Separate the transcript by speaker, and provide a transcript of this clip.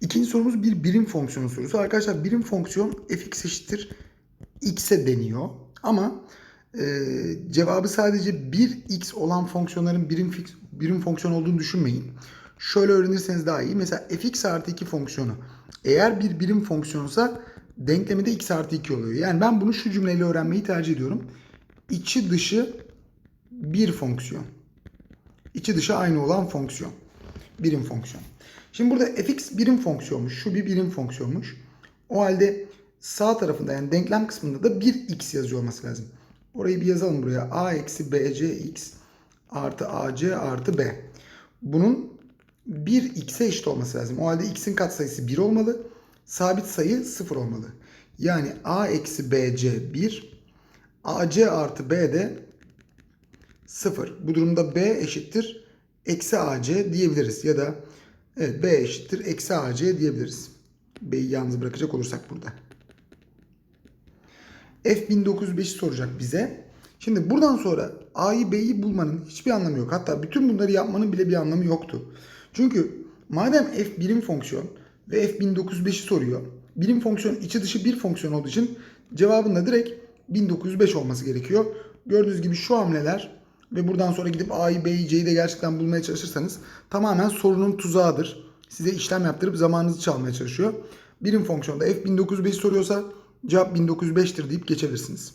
Speaker 1: İkinci sorumuz bir birim fonksiyonu sorusu. Arkadaşlar birim fonksiyon fx eşittir x'e deniyor. Ama e, cevabı sadece 1x olan fonksiyonların birim, fix- birim fonksiyon olduğunu düşünmeyin. Şöyle öğrenirseniz daha iyi. Mesela fx artı 2 fonksiyonu eğer bir birim fonksiyonsa denklemi de x artı 2 oluyor. Yani ben bunu şu cümleyle öğrenmeyi tercih ediyorum. İçi dışı bir fonksiyon. İçi dışı aynı olan fonksiyon. Birim fonksiyon. Şimdi burada fx birim fonksiyonmuş. Şu bir birim fonksiyonmuş. O halde sağ tarafında yani denklem kısmında da 1x yazıyor olması lazım. Orayı bir yazalım buraya. a eksi bc x artı ac artı b. Bunun 1x'e eşit olması lazım. O halde x'in katsayısı 1 olmalı. Sabit sayı 0 olmalı. Yani a eksi bc 1 ac artı b de 0. Bu durumda b eşittir eksi ac diyebiliriz. Ya da evet, b eşittir eksi ac diyebiliriz. b'yi yalnız bırakacak olursak burada. F1905'i soracak bize. Şimdi buradan sonra A'yı B'yi bulmanın hiçbir anlamı yok. Hatta bütün bunları yapmanın bile bir anlamı yoktu. Çünkü madem F birim fonksiyon ve F1905'i soruyor. Birim fonksiyon içi dışı bir fonksiyon olduğu için cevabın da direkt 1905 olması gerekiyor. Gördüğünüz gibi şu hamleler ve buradan sonra gidip A'yı B'yi C'yi de gerçekten bulmaya çalışırsanız tamamen sorunun tuzağıdır. Size işlem yaptırıp zamanınızı çalmaya çalışıyor. Birim fonksiyonda F1905 soruyorsa cevap 1905'tir deyip geçebilirsiniz.